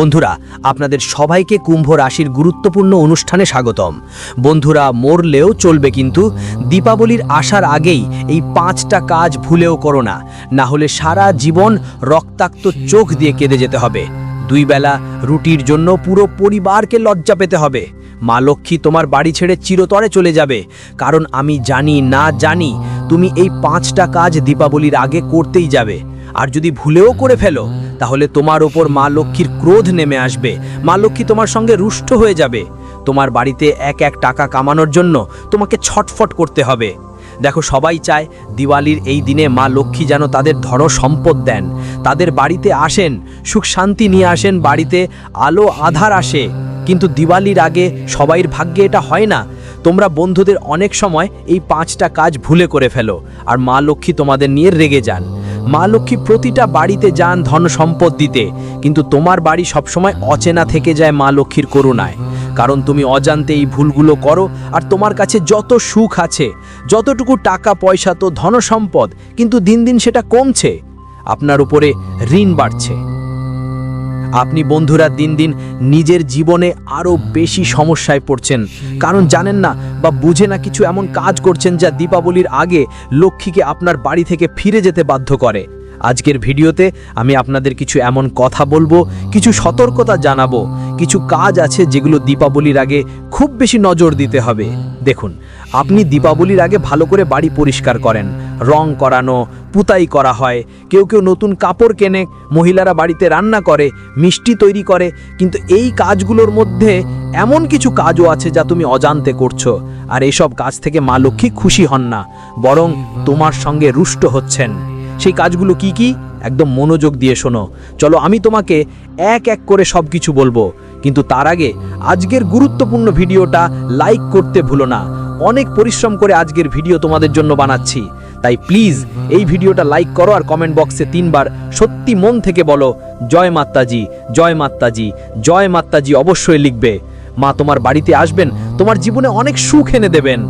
বন্ধুরা, আপনাদের সবাইকে কুম্ভ রাশির গুরুত্বপূর্ণ অনুষ্ঠানে স্বাগতম। বন্ধুরা, মরলেও চলবে কিন্তু, দীপাবলির আসার আগেই এই পাঁচটা কাজ ভুলেও করো না। না হলে সারা জীবন রক্তাক্ত চোখ দিয়ে কেঁদে যেতে হবে। দুই বেলা রুটির জন্য পুরো পরিবারকে লজ্জা পেতে হবে। মা লক্ষ্মী তোমার বাড়ি ছেড়ে চিরতরে চলে যাবে। কারণ আমি জানি না জানি, তুমি এই পাঁচটা কাজ দীপাবলির আগে করতেই যাবে। আর যদি ভুলেও করে ফেলো, তাহলে তোমার ওপর মা লক্ষ্মীর ক্রোধ নেমে আসবে। মা লক্ষ্মী তোমার সঙ্গে রুষ্ট হয়ে যাবে। তোমার বাড়িতে এক এক টাকা কামানোর জন্য তোমাকে ছটফট করতে হবে। দেখো, সবাই চায় দিওয়ালির এই দিনে মা লক্ষ্মী যেন তাদের ধন সম্পদ দেন। তাদের বাড়িতে আসেন, সুখ শান্তি নিয়ে আসেন, বাড়িতে আলো আধার আসে। কিন্তু দিওয়ালির আগে সবাইর ভাগ্যে এটা হয় না। তোমরা বন্ধুদের অনেক সময় এই পাঁচটা কাজ ভুলে করে ফেলো, আর মা লক্ষ্মী তোমাদের নিয়ে রেগে যান। মা লক্ষ্মী প্রতিটা বাড়িতে যান ধন সম্পদ দিতে, কিন্তু তোমার বাড়ি সবসময় অচেনা থেকে যায় মা লক্ষ্মীর করুণায়। কারণ তুমি অজান্তে এই ভুলগুলো করো, আর তোমার কাছে যত সুখ আছে, যতটুকু টাকা, পয়সা, তো ধন সম্পদ, কিন্তু দিন দিন সেটা কমছে। আপনার উপরে ঋণ বাড়ছে। আপনি বন্ধুরা দিন দিন নিজের জীবনে আরও বেশি সমস্যায় পড়ছেন। কারণ জানেন না বা বুঝে না কিছু এমন কাজ করছেন যা দীপাবলির আগে লক্ষ্মীকে আপনার বাড়ি থেকে ফিরে যেতে বাধ্য করে। আজকের ভিডিওতে আমি আপনাদের কিছু এমন কথা বলব, কিছু সতর্কতা জানাব, কিছু কাজ আছে যেগুলো দীপাবলির আগে খুব বেশি নজর দিতে হবে। দেখুন, আপনি দীপাবলির আগে ভালো করে বাড়ি পরিষ্কার করেন রং করানো, পুতাই করা হয়। কেউ কেউ নতুন কাপড় কেনে, মহিলারা বাড়িতে রান্না করে, মিষ্টি তৈরি করে। কিন্তু এই কাজগুলোর মধ্যে এমন কিছু কাজও আছে যা তুমি অজান্তে করছ। আর এসব কাজ থেকে মা লক্ষ্মী খুশি হন না, বরং তোমার সঙ্গে রুষ্ট হচ্ছেন। সেই কাজগুলো কি কি? একদম মনোযোগ দিয়ে শোনো। চলো আমি তোমাকে এক এক করে সব কিছু বলব। কিন্তু তার আগে আজকের গুরুত্বপূর্ণ ভিডিওটা লাইক করতে ভুলো না। অনেক পরিশ্রম করে আজকের ভিডিও তোমাদের জন্য বানাচ্ছি। তাই প্লিজ এই ভিডিওটা লাইক করো আর কমেন্ট বক্সে তিনবার সত্যি মন থেকে বলো, জয় মাত্তাজি জয় মাত্তাজি জয় মাত্তাজি অবশ্যই লিখবে। মা তোমার বাড়িতে আসবেন, তোমার জীবনে অনেক সুখ এনে দেবেন।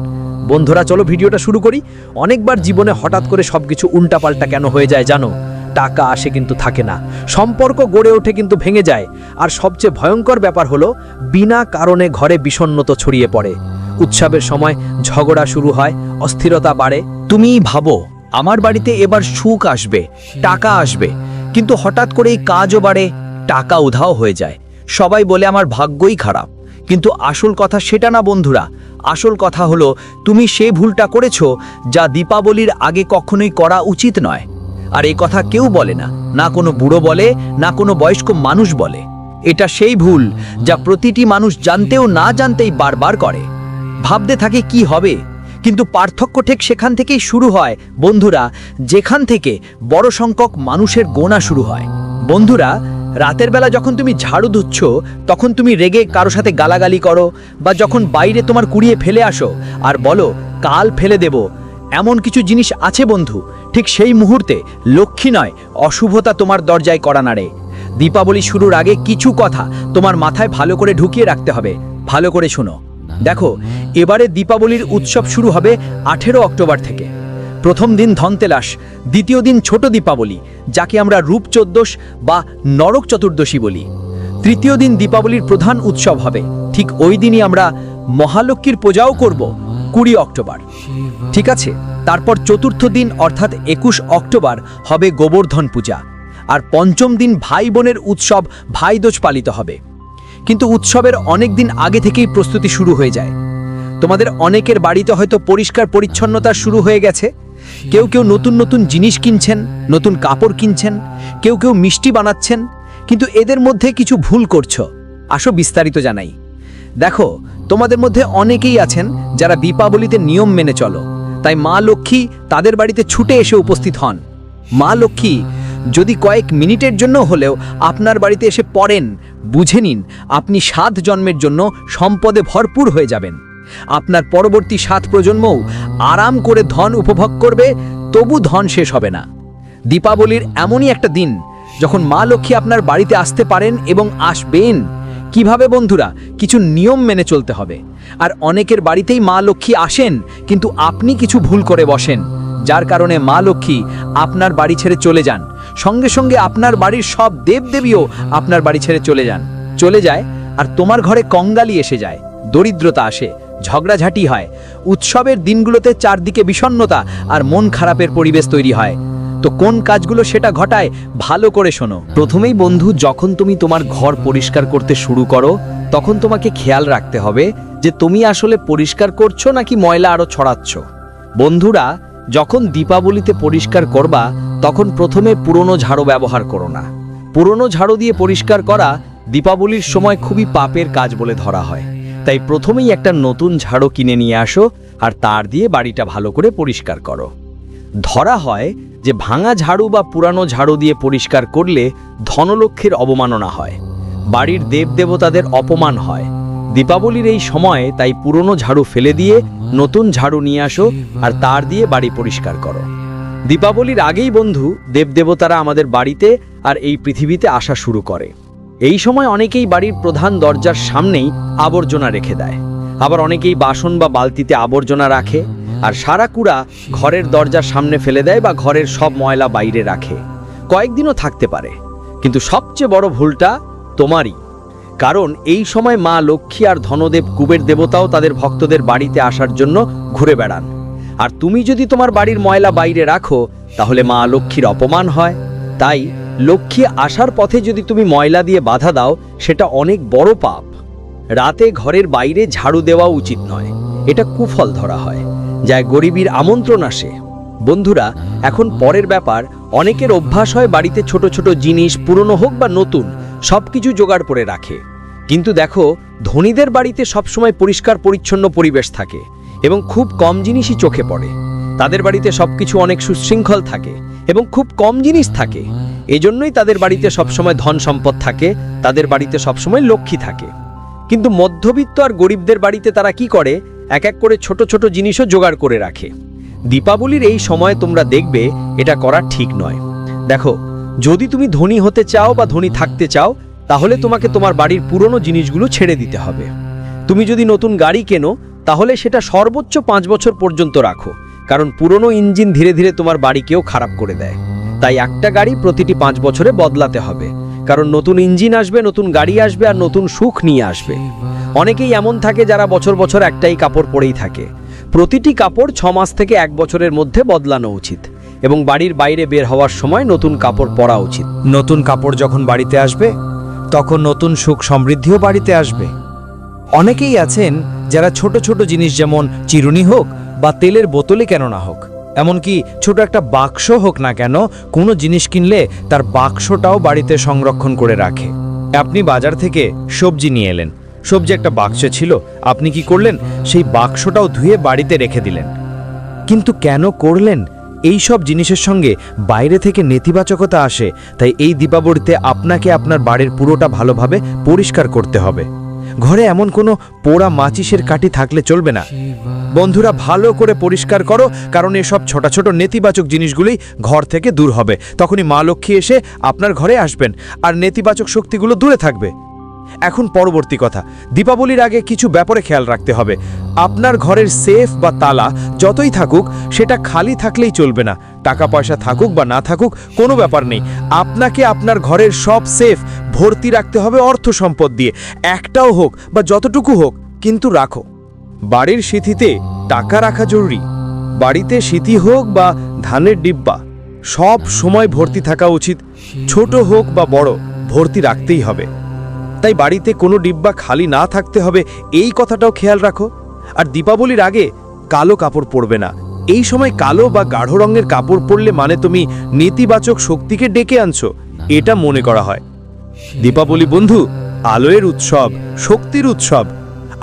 বন্ধুরা, চলো ভিডিওটা শুরু করি। অনেকবার জীবনে হঠাৎ করে সবকিছু উল্টাপাল্টা কেন হয়ে যায় জানো? টাকা আসে কিন্তু থাকে না। সম্পর্ক গড়ে ওঠে কিন্তু ভেঙে যায়। আর সবচেয়ে ভয়ঙ্কর ব্যাপার হলো, বিনা কারণে ঘরে বিষণ্ণতা ছড়িয়ে পড়ে। উৎসবের সময় ঝগড়া শুরু হয়, অস্থিরতা বাড়ে। তুমিই ভাবো, আমার বাড়িতে এবার সুখ আসবে, টাকা আসবে। কিন্তু হঠাৎ করে কাজও বাড়ে, টাকা উধাও হয়ে যায়। সবাই বলে আমার ভাগ্যই খারাপ। কিন্তু আসল কথা সেটা না, বন্ধুরা। আসল কথা হলো, তুমি সে ভুলটা করেছ যা দীপাবলির আগে কখনোই করা উচিত নয়। আর এই কথা কেউ বলে না না কোনো বুড়ো বলে, না কোনো বয়স্ক মানুষ বলে। এটা সেই ভুল যা প্রতিটি মানুষ জানতেও না জানতেই বারবার করে। ভাবতে থাকে কি হবে। কিন্তু পার্থক্য ঠিক সেখান থেকেই শুরু হয়। বন্ধুরা, যেখান থেকে বড় সংখ্যক মানুষের গোনা শুরু হয়। বন্ধুরা, রাতের বেলা যখন তুমি ঝাড়ু ধুচ্ছ, তখন তুমি রেগে কারও সাথে গালাগালি করো বা যখন বাইরে তোমার কুড়িয়ে ফেলে আসো, আর বলো, কাল ফেলে দেব। এমন কিছু জিনিস আছে বন্ধু। ঠিক সেই মুহূর্তে লক্ষ্মী নয়, অশুভতা তোমার দরজায় করা নাড়ে। দীপাবলি শুরুর আগে কিছু কথা তোমার মাথায় ভালো করে ঢুকিয়ে রাখতে হবে। ভালো করে শোনো। দেখো, এবারে দীপাবলির উৎসব শুরু হবে আঠেরো অক্টোবর থেকে। প্রথম দিন ধনতেলাস, দ্বিতীয় দিন ছোট দীপাবলি, যাকে আমরা রূপ চোদ্দোষ বা নরক চতুর্দশী বলি। তৃতীয় দিন দীপাবলির প্রধান উৎসব হবে, ঠিক ওই দিনই আমরা মহালক্ষ্মীর পূজাও করব, কুড়ি অক্টোবর। ঠিক আছে? তারপর চতুর্থ দিন অর্থাৎ একুশ অক্টোবর হবে গোবর্ধন পূজা। আর পঞ্চম দিন ভাই বোনের উৎসব ভাইদোজ পালিত হবে। কিন্তু উৎসবের অনেক দিন আগে থেকেই প্রস্তুতি শুরু হয়ে যায়। তোমাদের অনেকের বাড়িতে হয়তো পরিষ্কার পরিচ্ছন্নতা শুরু হয়ে গেছে। কেউ কেউ নতুন নতুন জিনিস কিনছেন, নতুন কাপড় কিনছেন, কেউ কেউ মিষ্টি বানাচ্ছেন, কিন্তু এদের মধ্যে কিছু ভুল করছ। আসো বিস্তারিত জানাই। দেখো, তোমাদের মধ্যে অনেকেই আছেন যারা দীপাবলিতে নিয়ম মেনে চলো। তাই মা লক্ষ্মী তাদের বাড়িতে ছুটে এসে উপস্থিত হন। মা লক্ষ্মী, যদি কয়েক মিনিটের জন্য হলেও আপনার বাড়িতে এসে পড়েন বুঝে নিন, আপনি সাত জন্মের জন্য সম্পদে ভরপুর হয়ে যাবেন। আপনার পরবর্তী সাত প্রজন্মও আরাম করে ধন উপভোগ করবে, তবু ধন শেষ হবে না। দীপাবলির এমনই একটা দিন, যখন মা লক্ষ্মী আপনার বাড়িতে আসতে পারেন এবং আসবেন। কীভাবে বন্ধুরা, কিছু নিয়ম মেনে চলতে হবে। আর অনেকের বাড়িতেই মা লক্ষ্মী আসেন, কিন্তু আপনি কিছু ভুল করে বসেন। যার কারণে মা লক্ষ্মী আপনার বাড়ি ছেড়ে চলে যান। সঙ্গে সঙ্গে আপনার বাড়ির সব দেবদেবীও আপনার বাড়ি ছেড়ে চলে যান। চলে যায় আর তোমার ঘরে কঙ্গালি এসে যায়। দরিদ্রতা আসে, ঝগড়াঝাটি হয়, উৎসবের দিনগুলোতে চারদিকে বিষণ্ণতা আর মন খারাপের পরিবেশ তৈরি হয়। তো কোন কাজগুলো সেটা ঘটায় ভালো করে শোনো। প্রথমেই বন্ধু, যখন তুমি তোমার ঘর পরিষ্কার করতে শুরু করো, তখন তোমাকে খেয়াল রাখতে হবে যে তুমি আসলে পরিষ্কার করছ নাকি ময়লা আরও ছড়াচ্ছ। বন্ধুরা যখন দীপাবলিতে পরিষ্কার করবা, তখন প্রথমে পুরনো ঝাড়ু ব্যবহার করো না। পুরনো ঝাড়ু দিয়ে পরিষ্কার করা দীপাবলির সময় খুবই পাপের কাজ বলে ধরা হয়। তাই প্রথমেই একটা নতুন ঝাড়ু কিনে নিয়ে আসো আর তার দিয়ে বাড়িটা ভালো করে পরিষ্কার করো। ধরা হয় যে ভাঙা ঝাড়ু বা পুরানো ঝাড়ু দিয়ে পরিষ্কার করলে ধনলক্ষ্যের অবমাননা হয়। বাড়ির দেবদেবতাদের অপমান হয়। দীপাবলির এই সময়ে তাই পুরনো ঝাড়ু ফেলে দিয়ে নতুন ঝাড়ু নিয়ে আসো আর তার দিয়ে বাড়ি পরিষ্কার করো। দীপাবলির আগেই বন্ধু, দেবদেবতারা আমাদের বাড়িতে আর এই পৃথিবীতে আসা শুরু করে। এই সময় অনেকেই বাড়ির প্রধান দরজার সামনেই আবর্জনা রেখে দেয়। আবার অনেকেই বাসন বা বালতিতে আবর্জনা রাখে আর সারা কুড়া ঘরের দরজার সামনে ফেলে দেয় বা ঘরের সব ময়লা বাইরে রাখে। কয়েকদিনও থাকতে পারে, কিন্তু সবচেয়ে বড় ভুলটা তোমারই। কারণ এই সময় মা লক্ষ্মী আর ধনদেব কুবের দেবতাও তাদের ভক্তদের বাড়িতে আসার জন্য ঘুরে বেড়ান। আর তুমি যদি তোমার বাড়ির ময়লা বাইরে রাখো, তাহলে মা লক্ষ্মীর অপমান হয়। তাই লক্ষ্মী আসার পথে যদি তুমি ময়লা দিয়ে বাধা দাও, সেটা অনেক বড় পাপ। রাতে ঘরের বাইরে ঝাড়ু দেওয়া উচিত নয়। এটা কুফল ধরা হয়, যায় গরিবীর আমন্ত্রণ আসে। বন্ধুরা, এখন পরের ব্যাপার, অনেকের অভ্যাস হয় বাড়িতে ছোট ছোট জিনিস, পুরনো হোক বা নতুন, সবকিছু জোগাড় করে রাখে। কিন্তু দেখো, ধনীদের বাড়িতে সবসময় পরিষ্কার পরিচ্ছন্ন পরিবেশ থাকে এবং খুব কম জিনিসই চোখে পড়ে। তাদের বাড়িতে সবকিছু অনেক সুশৃঙ্খল থাকে এবং খুব কম জিনিস থাকে। এজন্যই তাদের বাড়িতে সবসময় ধন সম্পদ থাকে, তাদের বাড়িতে সবসময় লক্ষ্মী থাকে। কিন্তু মধ্যবিত্ত আর গরিবদের বাড়িতে তারা কি করে? এক এক করে ছোট ছোট জিনিসও জোগাড় করে রাখে। দীপাবলির এই সময় তোমরা দেখবে, এটা করা ঠিক নয়। দেখো, যদি তুমি ধনী হতে চাও বা ধনী থাকতে চাও তাহলে তোমাকে তোমার বাড়ির পুরনো জিনিসগুলো ছেড়ে দিতে হবে। তুমি যদি নতুন গাড়ি কেনো, তাহলে সেটা সর্বোচ্চ পাঁচ বছর পর্যন্ত রাখো, কারণ পুরনো ইঞ্জিন ধীরে ধীরে তোমার বাড়িকেও খারাপ করে দেয়। তাই একটা গাড়ি প্রতিটি পাঁচ বছরে বদলাতে হবে, কারণ নতুন ইঞ্জিন আসবে, নতুন গাড়ি আসবে আর নতুন সুখ নিয়ে আসবে। অনেকেই এমন থাকে যারা বছর বছর একটাই কাপড় পরেই থাকে। প্রতিটি কাপড় ছ মাস থেকে এক বছরের মধ্যে বদলানো উচিত এবং বাড়ির বাইরে বের হওয়ার সময় নতুন কাপড় পরা উচিত। নতুন কাপড় যখন বাড়িতে আসবে তখন নতুন সুখ সমৃদ্ধিও বাড়িতে আসবে। অনেকেই আছেন যারা ছোট ছোট জিনিস যেমন চিরুনি হোক বা তেলের বোতলে কেন না হোক, এমনকি ছোট একটা বাক্স হোক না কেন, কোনো জিনিস কিনলে তার বাক্সটাও বাড়িতে সংরক্ষণ করে রাখে। আপনি বাজার থেকে সবজি নিয়ে এলেন, সবজি একটা বাক্সে ছিল, আপনি কি করলেন? সেই বাক্সটাও ধুয়ে বাড়িতে রেখে দিলেন। কিন্তু কেন করলেন? এই সব জিনিসের সঙ্গে বাইরে থেকে নেতিবাচকতা আসে, তাই এই দীপাবলিতে আপনাকে আপনার বাড়ির পুরোটা ভালোভাবে পরিষ্কার করতে হবে। ঘরে এমন কোনো পোড়া মাচিসের কাঠি থাকলে চলবে না। বন্ধুরা, ভালো করে পরিষ্কার করো, কারণ এসব ছোট ছোট নেতিবাচক জিনিসগুলি ঘর থেকে দূর হবে। তখনই মা লক্ষ্মী এসে আপনার ঘরে আসবেন, আর নেতিবাচক শক্তিগুলো দূরে থাকবে। এখন পরবর্তী কথা। দীপাবলির আগে কিছু ব্যাপারে খেয়াল রাখতে হবে। আপনার ঘরের সেফ বা তালা যতই থাকুক, সেটা খালি থাকলেই চলবে না। টাকা পয়সা থাকুক বা না থাকুক, কোনো ব্যাপার নেই। আপনাকে আপনার ঘরের সব সেফ ভর্তি রাখতে হবে অর্থ সম্পদ দিয়ে। একটাও হোক বা যতটুকু হোক, কিন্তু রাখো। বাড়ির সিথিতে টাকা রাখা জরুরি। বাড়িতে সিথি হোক বা ধানের ডিব্বা, সব সময় ভর্তি থাকা উচিত। ছোট হোক বা বড়, ভর্তি রাখতেই হবে। তাই বাড়িতে কোনো ডিব্বা খালি না থাকতে হবে, এই কথাটাও খেয়াল রাখো। আর দীপাবলির আগে কালো কাপড় পরবে না। এই সময় কালো বা গাঢ় রঙের কাপড় পরলে মানে তুমি নেতিবাচক শক্তিকে ডেকে আনছো, এটা মনে করা হয়। দীপাবলি বন্ধু, আলোয়ের উৎসব, শক্তির উৎসব।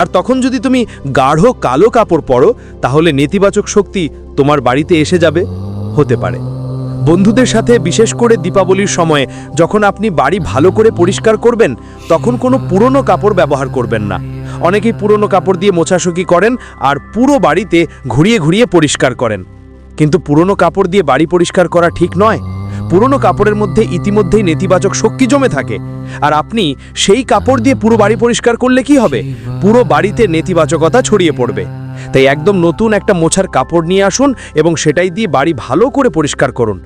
আর তখন যদি তুমি গাঢ় কালো কাপড় পরো, তাহলে নেতিবাচক শক্তি তোমার বাড়িতে এসে যাবে, হতে পারে। বন্ধুদের সাথে, বিশেষ করে দীপাবলির সময়ে, যখন আপনি বাড়ি ভালো করে পরিষ্কার করবেন, তখন কোনো পুরনো কাপড় ব্যবহার করবেন না। অনেকেই পুরনো কাপড় দিয়ে মোছাশুকি করেন আর পুরো বাড়িতে ঘুরিয়ে ঘুরিয়ে পরিষ্কার করেন। কিন্তু পুরনো কাপড় দিয়ে বাড়ি পরিষ্কার করা ঠিক নয়। পুরনো কাপড়ের মধ্যে ইতিমধ্যেই নেতিবাচক শক্তি জমে থাকে। আর আপনি সেই কাপড় দিয়ে পুরো বাড়ি পরিষ্কার করলে কি হবে? পুরো বাড়িতে নেতিবাচকতা ছড়িয়ে পড়বে। তাই একদম নতুন একটা মোছার কাপড় নিয়ে আসুন এবং সেটাই দিয়ে বাড়ি ভালো করে পরিষ্কার করুন।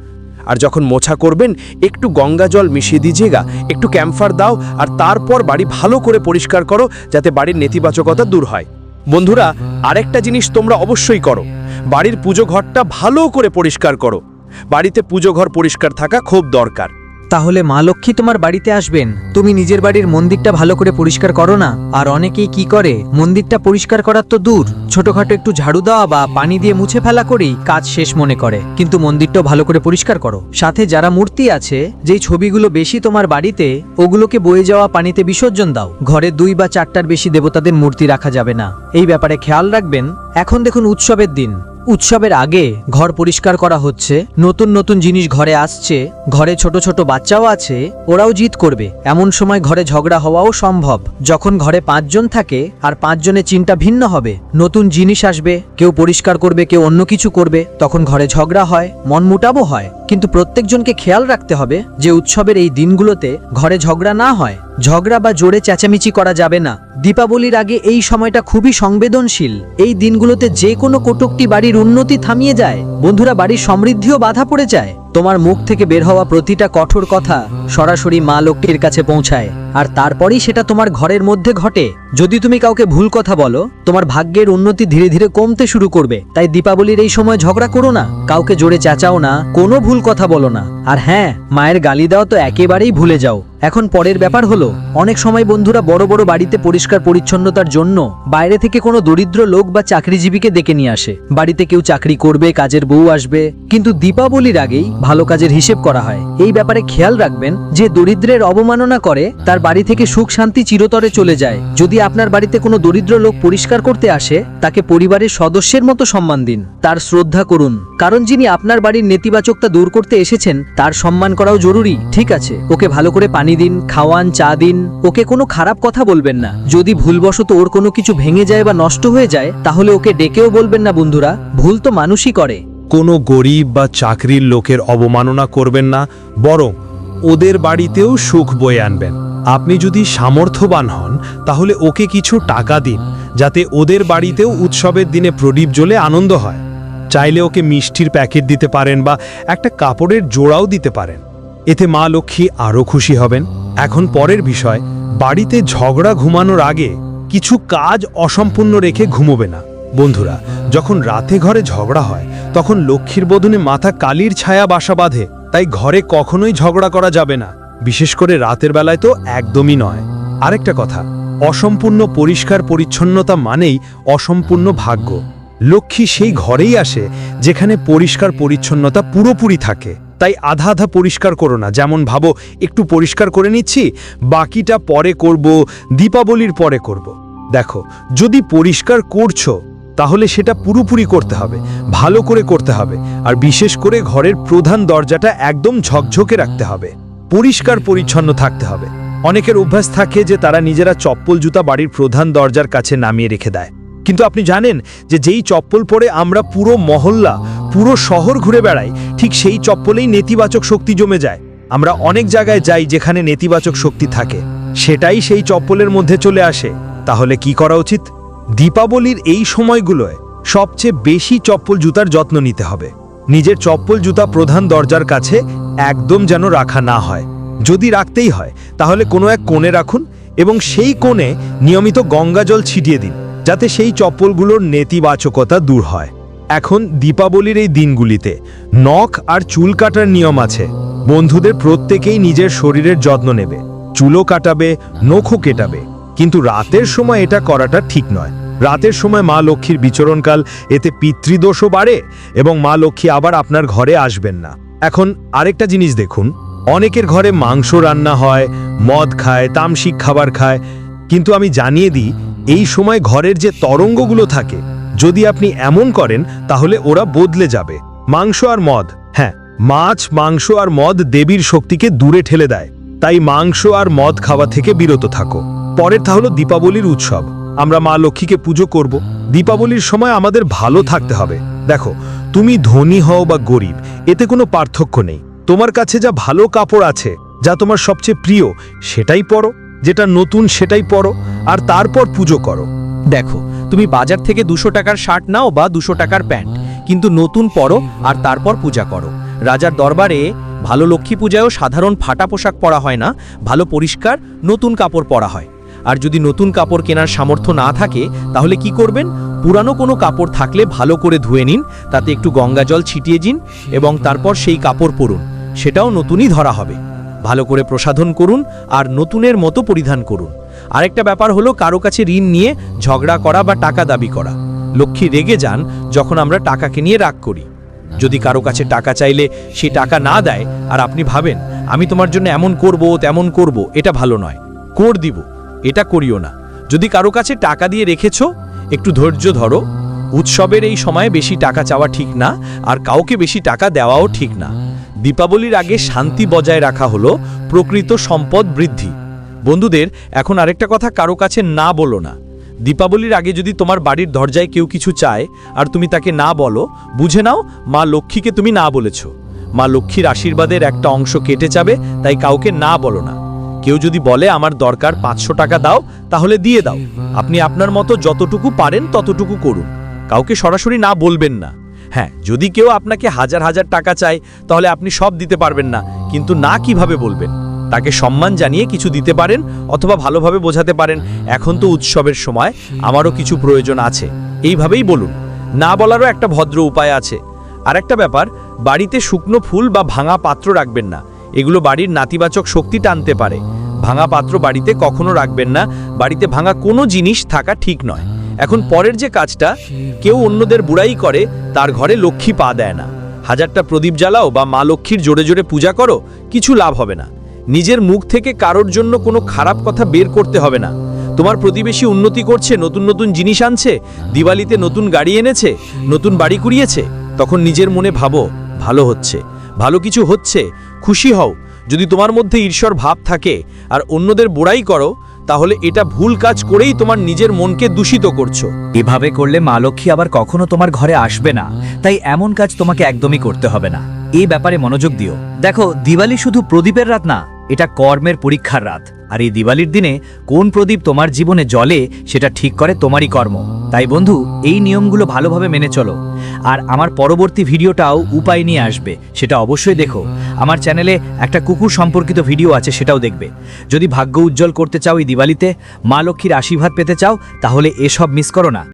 আর যখন মোছা করবেন, একটু গঙ্গা জল মিশিয়ে দিজিয়েগা একটু ক্যাম্ফার দাও আর তারপর বাড়ি ভালো করে পরিষ্কার করো যাতে বাড়ির নেতিবাচকতা দূর হয়। বন্ধুরা, আরেকটা জিনিস তোমরা অবশ্যই করো। বাড়ির পুজো ঘরটা ভালো করে পরিষ্কার করো। বাড়িতে পুজো ঘর পরিষ্কার থাকা খুব দরকার। তাহলে মা লক্ষ্মী তোমার বাড়িতে আসবেন। তুমি নিজের বাড়ির মন্দিরটা ভালো করে পরিষ্কার করো না। আর অনেকেই কি করে, মন্দিরটা পরিষ্কার করার তো দূর। ছোটখাটো একটু ঝাড়ু দেওয়া বা পানি দিয়ে মুছে ফেলা করেই কাজ শেষ মনে করে। কিন্তু মন্দিরটাও ভালো করে পরিষ্কার করো। সাথে যারা মূর্তি আছে, যেই ছবিগুলো বেশি তোমার বাড়িতে, ওগুলোকে বয়ে যাওয়া পানিতে বিসর্জন দাও। ঘরে দুই বা চারটার বেশি দেবতাদের মূর্তি রাখা যাবে না। এই ব্যাপারে খেয়াল রাখবেন। এখন দেখুন উৎসবের দিন। উৎসবের আগে ঘর পরিষ্কার করা হচ্ছে, নতুন নতুন জিনিস ঘরে আসছে, ঘরে ছোট ছোট বাচ্চাও আছে, ওরাও জিত করবে। এমন সময় ঘরে ঝগড়া হওয়াও সম্ভব। যখন ঘরে পাঁচজন থাকে আর পাঁচজনের চিন্তা ভিন্ন হবে, নতুন জিনিস আসবে, কেউ পরিষ্কার করবে, কেউ অন্য কিছু করবে, তখন ঘরে ঝগড়া হয় মন মুটাবো হয়। কিন্তু প্রত্যেকজনকে খেয়াল রাখতে হবে যে উৎসবের এই দিনগুলোতে ঘরে ঝগড়া না হয়, ঝগড়া বা জোরে চেঁচামেচি করা যাবে না। দীপাবলির আগে এই সময়টা খুবই সংবেদনশীল। এই দিনগুলোতে যে কোনো কটকটি বাড়ির উন্নতি থামিয়ে যায়। বন্ধুরা, বাড়ির সমৃদ্ধিও বাধা পড়ে যায়। তোমার মুখ থেকে বের হওয়া প্রতিটা কঠোর কথা সরাসরি মা লোকটির কাছে পৌঁছায়। আর তারপরেই সেটা তোমার ঘরের মধ্যে ঘটে। যদি তুমি কাউকে ভুল কথা বলো, তোমার ভাগ্যের উন্নতি ধীরে ধীরে কমতে শুরু করবে। তাই দীপাবলির এই সময় ঝগড়া করো না। কাউকে জোরে চেঁচাও না, কোনো ভুল কথা বলো না। আর হ্যাঁ মায়ের গালি দাও তো একেবারেই ভুলে যাও। এখন পরের ব্যাপার হলো, অনেক সময় বন্ধুরা বড় বড় বাড়িতে পরিষ্কার পরিচ্ছন্নতার জন্য বাইরে থেকে কোনো দরিদ্র লোক বা চাকরিজীবীকে ডেকে নিয়ে আসে। বাড়িতে কেউ চাকরি করবে, কাজের বউ আসবে। কিন্তু দীপাবলির আগেই ভালো কাজের হিসেব করা হয়। এই ব্যাপারে খেয়াল রাখবেন যে দরিদ্রের অবমাননা করে তার বাড়ি থেকে সুখ শান্তি চিরতরে চলে যায়। যদি আপনার বাড়িতে কোনো দরিদ্র লোক পরিষ্কার করতে আসে, তাকে পরিবারের সদস্যের মতো সম্মান দিন। তার শ্রদ্ধা করুন। কারণ যিনি আপনার বাড়ির নেতিবাচকতা দূর করতে এসেছেন, তার সম্মান করাও জরুরি। ঠিক আছে, ওকে ভালো করে পানি দিন, খাওয়ান, চা দিন, ওকে কোনো খারাপ কথা বলবেন না। যদি ভুলবশত ওর কোনো কিছু ভেঙে যায় বা নষ্ট হয়ে যায়, তাহলে ওকে ডেকেও বলবেন না বন্ধুরা, ভুল তো মানুষই করে। কোনো গরিব বা চাকরির লোকের অবমাননা করবেন না, বরং ওদের বাড়িতেও সুখ বয়ে আনবেন। আপনি যদি সামর্থ্যবান হন, তাহলে ওকে কিছু টাকা দিন, যাতে ওদের বাড়িতেও উৎসবের দিনে প্রদীপ জ্বলে আনন্দ হয়। চাইলে ওকে মিষ্টির প্যাকেট দিতে পারেন বা একটা কাপড়ের জোড়াও দিতে পারেন। এতে মা লক্ষ্মী আরও খুশি হবেন। এখন পরের বিষয়, বাড়িতে ঝগড়া ঘুমানোর আগে কিছু কাজ অসম্পূর্ণ রেখে ঘুমোবে না। বন্ধুরা, যখন রাতে ঘরে ঝগড়া হয়, তখন লক্ষ্মীর বদনে মাথা কালির ছায়া বাসা বাঁধে, তাই ঘরে কখনোই ঝগড়া করা যাবে না। বিশেষ করে রাতের বেলায় তো একদমই নয়। আরেকটা কথা, অসম্পূর্ণ পরিষ্কার পরিচ্ছন্নতা মানেই অসম্পূর্ণ ভাগ্য। লক্ষ্মী সেই ঘরেই আসে, যেখানে পরিষ্কার পরিচ্ছন্নতা পুরোপুরি থাকে। তাই আধা আধা পরিষ্কার করো না। যেমন ভাবো, একটু পরিষ্কার করে নিচ্ছি, বাকিটা পরে করব, দীপাবলির পরে করব। দেখো, যদি পরিষ্কার করছ, তাহলে সেটা পুরোপুরি করতে হবে, ভালো করে করতে হবে, আর বিশেষ করে ঘরের প্রধান দরজাটা একদম ঝকঝকে রাখতে হবে। পরিষ্কার পরিচ্ছন্ন থাকতে হবে। অনেকের অভ্যাস থাকে যে তারা নিজেরা চপ্পল জুতা বাড়ির প্রধান দরজার কাছে নামিয়ে রেখে দেয়। কিন্তু আপনি জানেন যে যেই চপ্পল পরে আমরা পুরো মহল্লা, পুরো শহর ঘুরে বেড়াই, ঠিক সেই চপ্পলেই নেতিবাচক শক্তি জমে যায়। আমরা অনেক জায়গায় যাই যেখানে নেতিবাচক শক্তি থাকে। সেটাই সেই চপ্পলের মধ্যে চলে আসে। তাহলে কি করা উচিত? দীপাবলির এই সময়গুলোয় সবচেয়ে বেশি চপ্পল জুতার যত্ন নিতে হবে। নিজের চপ্পল জুতা প্রধান দরজার কাছে একদম যেন রাখা না হয়। যদি রাখতেই হয়, তাহলে কোনো এক কোণে রাখুন এবং সেই কোণে নিয়মিত গঙ্গা জল ছিটিয়ে দিন। যাতে সেই চপ্পলগুলোর নেতিবাচকতা দূর হয়। এখন দীপাবলির এই দিনগুলিতে নখ আর চুল কাটার নিয়ম আছে। বন্ধুদের প্রত্যেকেই নিজের শরীরের যত্ন নেবে। চুলও কাটাবে, নখও কেটাবে। কিন্তু রাতের সময় এটা করাটা ঠিক নয়। রাতের সময় মা লক্ষ্মীর বিচরণকাল, এতে পিতৃদোষও বাড়ে এবং মা লক্ষ্মী আবার আপনার ঘরে আসবেন না। এখন আরেকটা জিনিস দেখুন, অনেকের ঘরে মাংস রান্না হয়, মদ খায়, তামসিক খাবার খায়। কিন্তু আমি জানিয়ে দিই এই সময় ঘরের যে তরঙ্গগুলো থাকে, যদি আপনি এমন করেন, তাহলে ওরা বদলে যাবে। মাংস আর মদ হ্যাঁ মাছ, মাংস আর মদ দেবীর শক্তিকে দূরে ঠেলে দেয়। তাই মাংস আর মদ খাওয়া থেকে বিরত থাকো। পরেরটা হলো দীপাবলির উৎসব। আমরা মা লক্ষ্মীকে পুজো করব। দীপাবলির সময় আমাদের ভালো থাকতে হবে। দেখো, তুমি ধনী হও বা গরিব, এতে কোনো পার্থক্য নেই। তোমার কাছে যা ভালো কাপড় আছে, যা তোমার সবচেয়ে প্রিয়, সেটাই পরো। যেটা নতুন সেটাই পরো, আর তারপর পুজো করো। দেখো, তুমি বাজার থেকে দুশো টাকার শার্ট নাও বা দুশো টাকার প্যান্ট, কিন্তু নতুন পরো আর তারপর পূজা করো। রাজার দরবারে ভালো লক্ষ্মী পূজায়ও সাধারণ ফাটা পোশাক পরা হয় না, ভালো পরিষ্কার নতুন কাপড় পরা হয়। আর যদি নতুন কাপড় কেনার সামর্থ্য না থাকে, তাহলে কি করবেন? পুরানো কোনো কাপড় থাকলে ভালো করে ধুয়ে নিন, তাতে একটু গঙ্গা জল ছিটিয়ে দিন এবং তারপর সেই কাপড় পরুন। সেটাও নতুনই ধরা হবে। ভালো করে প্রসাধন করুন আর নতুনের মতো পরিধান করুন। আরেকটা ব্যাপার হলো কারও কাছে ঋণ নিয়ে ঝগড়া করা বা টাকা দাবি করা। লক্ষ্মী রেগে যান যখন আমরা টাকাকে নিয়ে রাগ করি। যদি কারও কাছে টাকা চাইলে সে টাকা না দেয়, আর আপনি ভাবেন, আমি তোমার জন্য এমন করব, তেমন করব, এটা ভালো নয়। কর দিব, এটা করিও না। যদি কারও কাছে টাকা দিয়ে রেখেছো, একটু ধৈর্য ধরো। উৎসবের এই সময়ে বেশি টাকা চাওয়া ঠিক না, আর কাউকে বেশি টাকা দেওয়াও ঠিক না। দীপাবলির আগে শান্তি বজায় রাখা হলো প্রকৃত সম্পদ বৃদ্ধি। বন্ধুদের, এখন আরেকটা কথা কারও কাছে না বলো না। দীপাবলির আগে যদি তোমার বাড়ির দরজায় কেউ কিছু চায় আর তুমি তাকে না বলো, বুঝে নাও মা লক্ষ্মীকে তুমি না বলেছ। মা লক্ষ্মীর আশীর্বাদের একটা অংশ কেটে যাবে, তাই কাউকে না বলো না। কেউ যদি বলে, আমার দরকার পাঁচশো টাকা দাও, তাহলে দিয়ে দাও। আপনি আপনার মতো যতটুকু পারেন ততটুকু করুন। কাউকে সরাসরি না বলবেন না। হ্যাঁ যদি কেউ আপনাকে হাজার হাজার টাকা চায়, তাহলে আপনি সব দিতে পারবেন না। কিন্তু না কীভাবে বলবেন? তাকে সম্মান জানিয়ে কিছু দিতে পারেন অথবা ভালোভাবে বোঝাতে পারেন। এখন তো উৎসবের সময়, আমারও কিছু প্রয়োজন আছে। এইভাবেই বলুন। না বলারও একটা ভদ্র উপায় আছে। আর একটা ব্যাপার, বাড়িতে শুকনো ফুল বা ভাঙা পাত্র রাখবেন না। এগুলো বাড়ির নাতিবাচক শক্তি টানতে পারে। ভাঙা পাত্র বাড়িতে কখনো রাখবেন না। বাড়িতে ভাঙা কোনো জিনিস থাকা ঠিক নয়। এখন পরের যে কাজটা, কেউ অন্যদের বুড়াই করে, তার ঘরে লক্ষ্মী পা দেয় না। হাজারটা প্রদীপ জ্বালাও বা মা লক্ষ্মীর জোরে জোরে পূজা করো, কিছু লাভ হবে না। নিজের মুখ থেকে কারোর জন্য কোনো খারাপ কথা বের করতে হবে না। তোমার প্রতিবেশী উন্নতি করছে, নতুন নতুন জিনিস আনছে, দিওয়ালিতে নতুন গাড়ি এনেছে, নতুন বাড়ি কুড়িয়েছে, তখন নিজের মনে ভাবো, ভালো হচ্ছে। ভালো কিছু হচ্ছে, খুশি হও। যদি তোমার মধ্যে ঈশ্বর ভাব থাকে, আর অন্যদের বোড়াই করো তাহলে এটা ভুল কাজ করেই তোমার নিজের মনকে দূষিত করছ। এভাবে করলে মা লক্ষ্মী আবার কখনো তোমার ঘরে আসবে না। তাই এমন কাজ তোমাকে একদমই করতে হবে না। এই ব্যাপারে মনোযোগ দিও। দেখো, দিওয়ালি শুধু প্রদীপের রাত না, এটা কর্মের পরীক্ষার রাত। আর এই দিওয়ালির দিনে কোন প্রদীপ তোমার জীবনে জলে সেটা ঠিক করে তোমারই কর্ম। তাই বন্ধু, এই নিয়মগুলো ভালোভাবে মেনে চলো। আর আমার পরবর্তী ভিডিওটাও উপায় নিয়ে আসবে, সেটা অবশ্যই দেখো। আমার চ্যানেলে একটা কুকুর সম্পর্কিত ভিডিও আছে, সেটাও দেখবে। যদি ভাগ্য উজ্জ্বল করতে চাও এই দিওয়ালিতে, মা লক্ষ্মীর আশীর্বাদ পেতে চাও, তাহলে এসব মিস করো না।